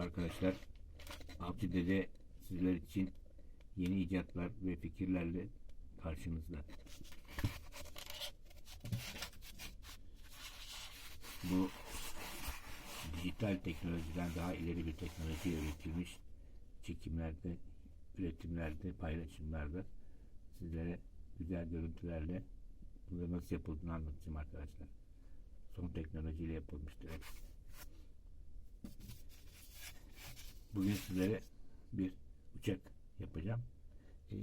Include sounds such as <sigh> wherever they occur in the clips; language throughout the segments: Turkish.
Arkadaşlar. Avcı Dede sizler için yeni icatlar ve fikirlerle karşınızda. Bu dijital teknolojiden daha ileri bir teknoloji üretilmiş çekimlerde, üretimlerde, paylaşımlarda sizlere güzel görüntülerle bunları nasıl yapıldığını anlatacağım arkadaşlar. Son teknolojiyle yapılmıştır Bugün sizlere bir uçak yapacağım. Ee,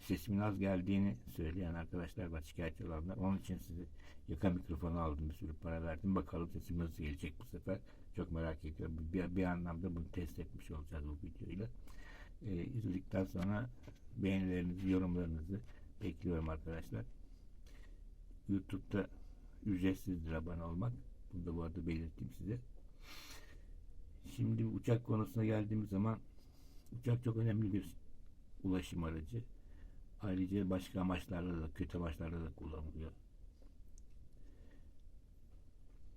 sesimin az geldiğini söyleyen arkadaşlar var şikayetçi olanlar. Onun için size yaka mikrofonu aldım. Bir sürü para verdim. Bakalım sesim nasıl gelecek bu sefer. Çok merak ediyorum. Bir, bir anlamda bunu test etmiş olacağız bu videoyla. Ee, izledikten sonra beğenilerinizi, yorumlarınızı bekliyorum arkadaşlar. YouTube'da ücretsizdir abone olmak. Bunu da bu arada belirteyim size. Şimdi uçak konusuna geldiğimiz zaman uçak çok önemli bir ulaşım aracı. Ayrıca başka amaçlarla da kötü amaçlarla da kullanılıyor.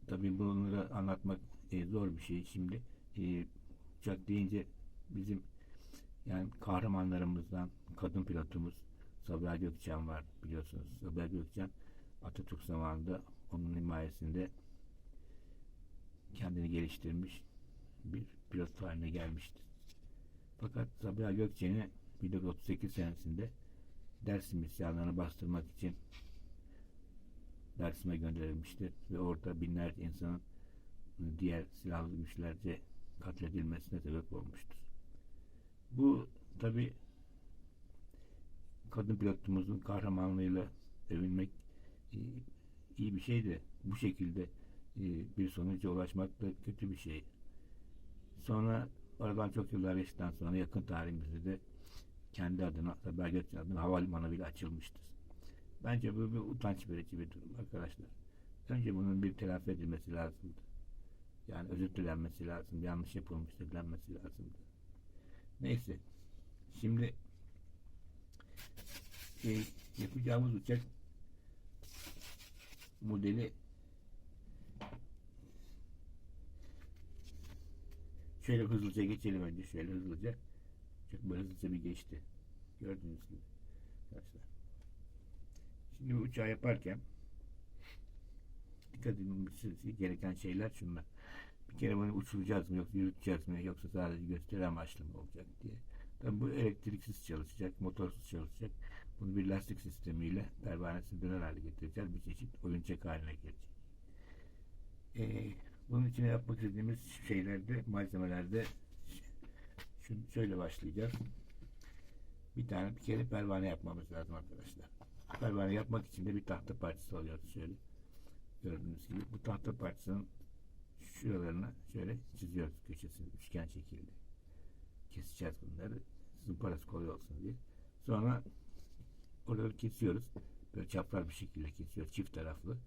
Tabii bunları anlatmak e, zor bir şey. Şimdi e, uçak deyince bizim yani kahramanlarımızdan kadın pilotumuz Sabiha Gökçen var biliyorsunuz. Sabiha Gökçen Atatürk zamanında onun himayesinde kendini geliştirmiş bir pilot haline gelmiştir. Fakat Sabiha Gökçen'i 1938 senesinde Dersim isyanlarını bastırmak için Dersim'e gönderilmiştir ve orada binlerce insanın diğer silahlı güçlerce katledilmesine sebep olmuştur. Bu tabi kadın pilotumuzun kahramanlığıyla övünmek e, iyi bir şey de bu şekilde e, bir sonuca ulaşmak da kötü bir şey. Sonra aradan çok yıllar geçtikten sonra yakın tarihimizde de kendi adına Sabiha Gökçen adına havalimanı bile açılmıştır. Bence bu bir utanç verici bir durum arkadaşlar. Önce bunun bir telafi edilmesi lazımdı. Yani özür dilenmesi lazım. Yanlış yapılmış dilenmesi lazımdı. Neyse. Şimdi e, yapacağımız uçak modeli Şöyle hızlıca geçelim önce. Şöyle hızlıca. Çok böyle hızlıca bir geçti. Gördüğünüz gibi. Arkadaşlar. Şimdi bu uçağı yaparken dikkat edilmesi gereken şeyler şunlar. Bir kere bunu uçuracağız mı yoksa yürüteceğiz mi yoksa sadece gösteri amaçlı mı olacak diye. Tabii bu elektriksiz çalışacak, motorsuz çalışacak. Bunu bir lastik sistemiyle pervanesi döner hale getireceğiz. Bir çeşit oyuncak haline gelecek. Ee, bunun için yapmak istediğimiz şeylerde, malzemelerde şunu şöyle başlayacağız. Bir tane bir kere pervane yapmamız lazım arkadaşlar. Pervane yapmak için de bir tahta parçası alıyoruz şöyle. Gördüğünüz gibi bu tahta parçasının şuralarını şöyle çiziyoruz köşesini üçgen şekilde. Keseceğiz bunları. Zımparası kolay olsun diye. Sonra oraları kesiyoruz. Böyle çapraz bir şekilde kesiyoruz. Çift taraflı.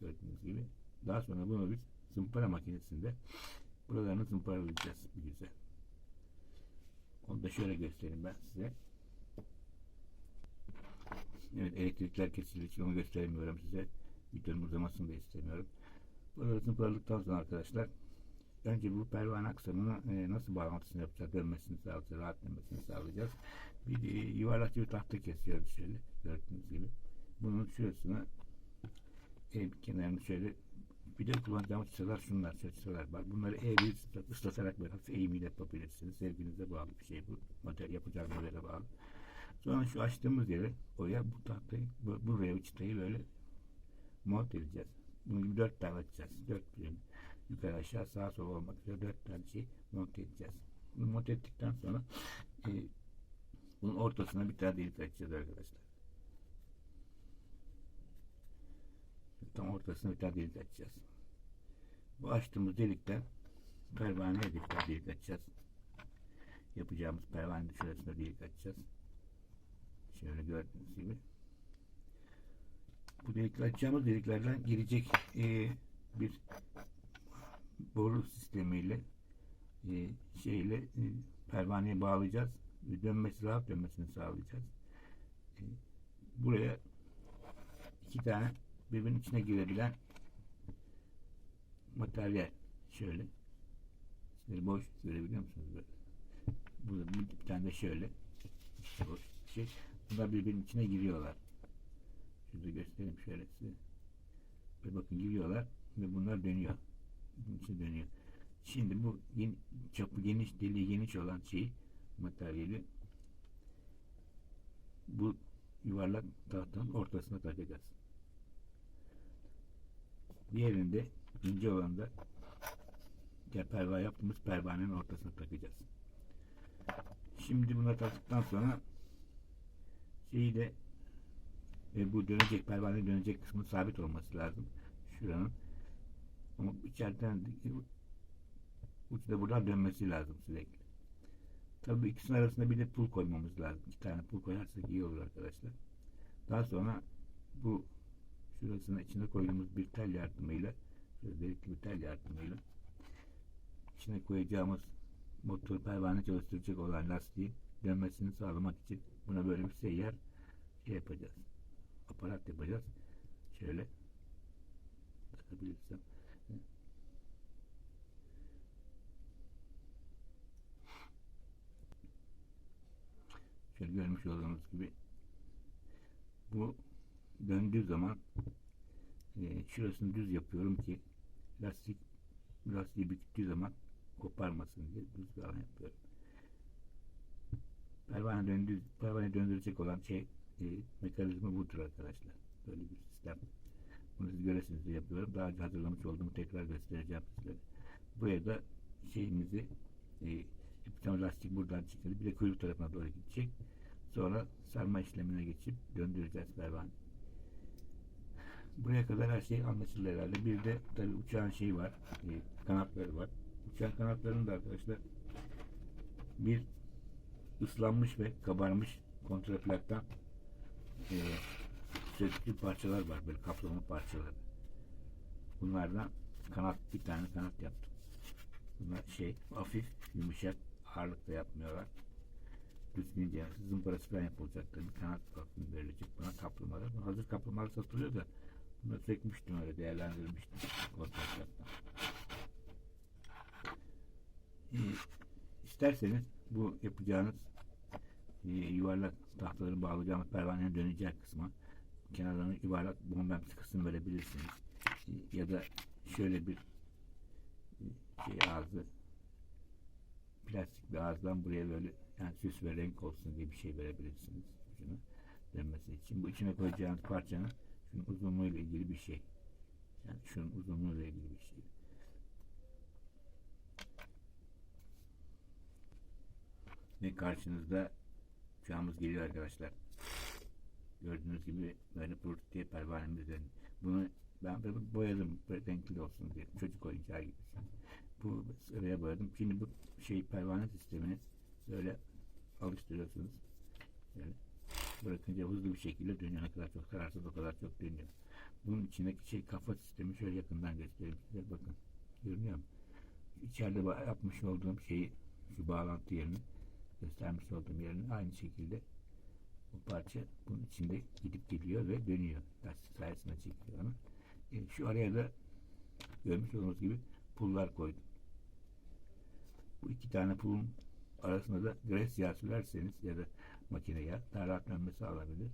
Gördüğünüz gibi. Daha sonra bunu biz zımpara makinesinde buralarını zımparalayacağız bir güzel. Onu da şöyle göstereyim ben size. Evet elektrikler kesildiği için onu gösteremiyorum size. Videonun uzamasını da istemiyorum. Buraları zımparaladıktan sonra arkadaşlar önce bu pervane aksamını e, nasıl bağlantısını yapacağız, dönmesini sağlayacağız, rahat dönmesini sağlayacağız. Bir e, yuvarlak bir tahta kesiyoruz şöyle gördüğünüz gibi. Bunun şurasını e, kenarını şöyle bir de kullanacağımız çıtalar şunlar, çıtalar var. Bunları eğri ıslatarak böyle hafif eğimiyle yapabilirsiniz. Sevginize bağlı bir şey bu. Model yapacağız modele bağlı. Sonra şu açtığımız yere oraya bu tahtayı, bu, buraya bu çıtayı böyle monte edeceğiz. Bunu dört tane açacağız. Dört birim. Yukarı aşağı sağa sola olmak üzere dört tane şey monte edeceğiz. Bunu monte ettikten sonra e, bunun ortasına bir tane delik açacağız arkadaşlar. Tam ortasına bir tane delik açacağız. Bu açtığımız delikten pervaneye bir tane delik açacağız. Yapacağımız pervanenin şurasına delik açacağız. Şöyle gördüğünüz gibi. Bu delikler açacağımız deliklerden girecek e, bir boru sistemiyle e, şeyle e, pervaneye bağlayacağız. ve Dönmesi rahat dönmesini sağlayacağız. E, buraya iki tane birbirinin içine girebilen materyal şöyle İçleri boş görebiliyor musunuz böyle? Burada bir, tane de şöyle boş bir şey. Bunlar birbirinin içine giriyorlar. Şurada göstereyim şöyle size. Ve bakın giriyorlar ve bunlar dönüyor. Bunun dönüyor. Şimdi bu yeni, çapı geniş, deliği geniş olan şeyi materyali bu yuvarlak tahtanın ortasına takacağız. Diğerinde ince olan da ya perva yaptığımız pervanenin ortasına takacağız. Şimdi buna taktıktan sonra şeyi de ve bu dönecek pervane dönecek kısmı sabit olması lazım. Şuranın ama içeriden ucu da buradan dönmesi lazım sürekli. Tabii ikisinin arasında bir de pul koymamız lazım. İki tane pul koyarsak iyi olur arkadaşlar. Daha sonra bu şurasının içine koyduğumuz bir tel yardımıyla şöyle delikli bir tel yardımıyla içine koyacağımız motor pervane çalıştıracak olan lastiğin dönmesini sağlamak için buna böyle bir seyyar şey yapacağız. Aparat yapacağız. Şöyle takabilirsem. Şöyle görmüş olduğunuz gibi bu döndüğü zaman e, şurasını düz yapıyorum ki lastik lastiği büküldüğü zaman koparmasın diye düz bir alan yapıyorum. Pervane döndüğü, pervane döndürecek olan şey e, mekanizma budur arkadaşlar. Böyle bir sistem. Bunu siz göresiniz diye yapıyorum. Daha önce hazırlamış olduğumu tekrar göstereceğim sizlere. Buraya da şeyimizi e, yapacağım lastik buradan çıkıyor. Bir de kuyruk tarafına doğru gidecek. Sonra sarma işlemine geçip döndüreceğiz pervane. Buraya kadar her şey anlaşıldı herhalde. Bir de tabii uçağın şeyi var. E, kanatları var. Uçağın kanatlarının da arkadaşlar bir ıslanmış ve kabarmış kontraplaktan e, söküklü parçalar var. Böyle kaplama parçaları. Bunlardan kanat bir tane kanat yaptım. Bunlar şey hafif yumuşak ağırlık da yapmıyorlar. Düzgünce zımparası falan yapılacak. Kanat bakımı verilecek buna kaplamalar. Hazır kaplamalar satılıyor da bunu sökmüştüm öyle değerlendirmiştim kontraplaktan. E, isterseniz bu yapacağınız e, yuvarlak tahtaları bağlayacağımız pervanenin döneceği kısma kenarlarını yuvarlak bombemsi kısım verebilirsiniz. E, ya da şöyle bir e, şey ağzı plastik bir ağızdan buraya böyle yani süs ve renk olsun diye bir şey verebilirsiniz ucuna dönmesi için. Bu içine koyacağınız parçanın şunun uzunluğuyla ilgili bir şey. Yani şunun uzunluğuyla ilgili bir şey. Ve karşınızda uçağımız geliyor arkadaşlar. Gördüğünüz gibi böyle pırt diye pervanemiz dönüyor. Bunu ben böyle boyadım böyle renkli olsun diye. Çocuk oyuncağı gibi. Bu sıraya boyadım. Şimdi bu şey pervane sistemini böyle alıştırıyorsunuz. Böyle bırakınca hızlı bir şekilde dönüyor. Ne kadar çok sararsa o kadar çok dönüyor. Bunun içindeki şey kafa sistemi şöyle yakından göstereyim size. Bakın. Görünüyor mu? İçeride yapmış olduğum şeyi şu bağlantı yerini göstermiş olduğum yerini aynı şekilde bu parça bunun içinde gidip geliyor ve dönüyor. Lastik sayesinde çekiyor onu. E, şu araya da görmüş olduğunuz gibi pullar koydum. Bu iki tane pulun arasında da gres yağı sürerseniz ya da makine yağı daha rahat dönmesi sağlanabilir.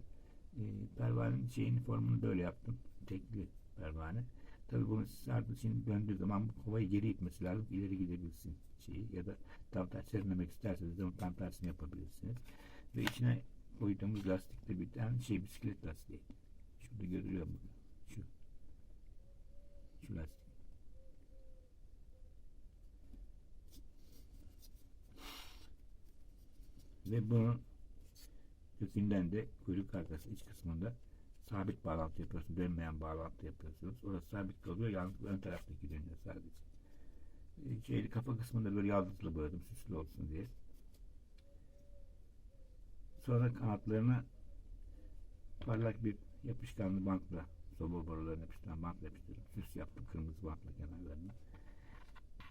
E, pervanenin şeyini formunu böyle yaptım. Tekli pervane. Tabi bunu sardı şimdi döndüğü zaman havayı geri itmesi lazım. ileri gidebilsin şeyi ya da tam tersi serinlemek isterseniz de onun tam tersini yapabilirsiniz. Ve içine koyduğumuz lastikte bir tane şey bisiklet lastiği. Şurada görülüyor mu? Şu. Şu lastik. Ve bunun kökünden de kuyruk arkası iç kısmında sabit bağlantı yapıyorsunuz. Dönmeyen bağlantı yapıyorsunuz. Orası sabit kalıyor. Yalnız ön taraftaki dönüyor sadece. Şeyli, kafa kısmında böyle yaldızlı boyadım. Süslü olsun diye. Sonra kanatlarına parlak bir yapışkanlı bantla soba borularına yapıştıran bantla yapıştırdım. Süs yaptım kırmızı bantla kenarlarına.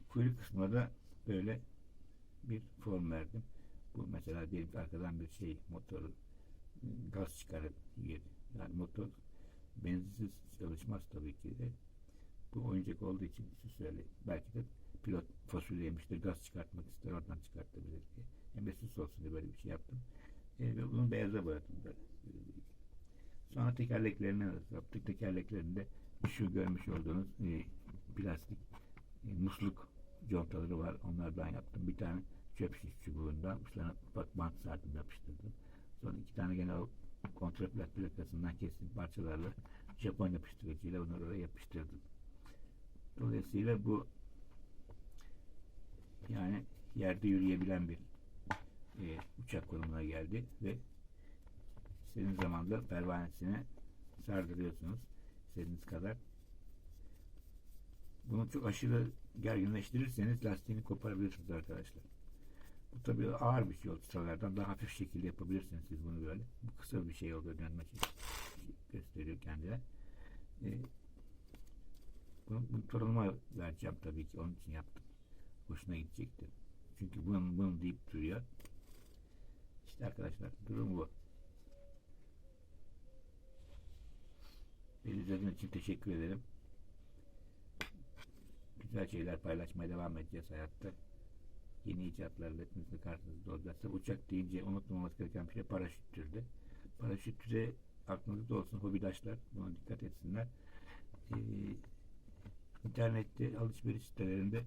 Kuyruk kısmına da böyle bir form verdim. Bu mesela diyelim ki arkadan bir şey motoru gaz çıkarıp yeri. Yani motor benzinsiz çalışmaz tabii ki de. Bu oyuncak olduğu için süslerle belki de pilot fasulye yemiştir. Gaz çıkartmak ister. Oradan çıkartabilir diye. Hem de süs olsun diye böyle bir şey yaptım. E, ve bunu beyaza boyadım böyle. Sonra tekerleklerini yaptık. Tekerleklerinde şu görmüş olduğunuz e, plastik e, musluk contaları var. Onlardan yaptım. Bir tane çöp şiş çubuğundan ufak bant sardım yapıştırdım. Sonra iki tane gene o kontraplat plakasından kestim parçalarla Japon yapıştırıcıyla onları oraya yapıştırdım. Dolayısıyla bu yani yerde yürüyebilen bir e, uçak konumuna geldi ve istediğiniz zaman da pervanesine sardırıyorsunuz istediğiniz kadar. Bunu çok aşırı gerginleştirirseniz lastiğini koparabilirsiniz arkadaşlar. Bu tabii ağır bir şey oldu sıralardan daha hafif şekilde yapabilirsiniz siz bunu böyle. Bu kısa bir şey oldu dönme gösteriyor kendine. Ee, bunu, bunu torunuma vereceğim tabii ki onun için yaptım. Hoşuna gidecektir. Çünkü bunun bunun deyip duruyor. İşte arkadaşlar durum bu. Beni izlediğiniz için teşekkür ederim. Güzel şeyler paylaşmaya devam edeceğiz hayatta. Yeni icatlarla hepimizin karşınızda olacağız. Uçak deyince unutmaması gereken bir şey paraşüttür de. Paraşüt de aklınızda olsun hobidaşlar. Buna dikkat etsinler. Ee, internette alışveriş sitelerinde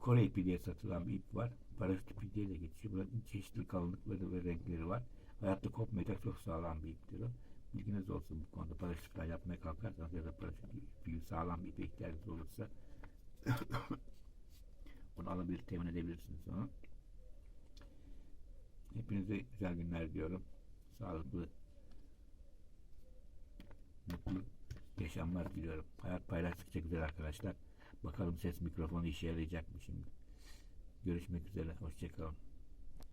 Kore ipi diye satılan bir ip var. Paraşüt ipi diye de geçiyor. Bunun çeşitli kalınlıkları ve renkleri var. Hayatta kopmayacak çok sağlam bir iptir o. Bilginiz olsun bu konuda paraşüt falan yapmaya kalkarsanız ya da paraşüt ipi sağlam bir ipe ihtiyacınız olursa <laughs> bunu alabilir, temin edebilirsiniz onu. Hepinize güzel günler diyorum. Sağlıklı, mutlu yaşamlar diliyorum. Hayat paylaştıkça güzel arkadaşlar. Bakalım ses mikrofonu işe yarayacak mı şimdi? Görüşmek üzere. Hoşçakalın.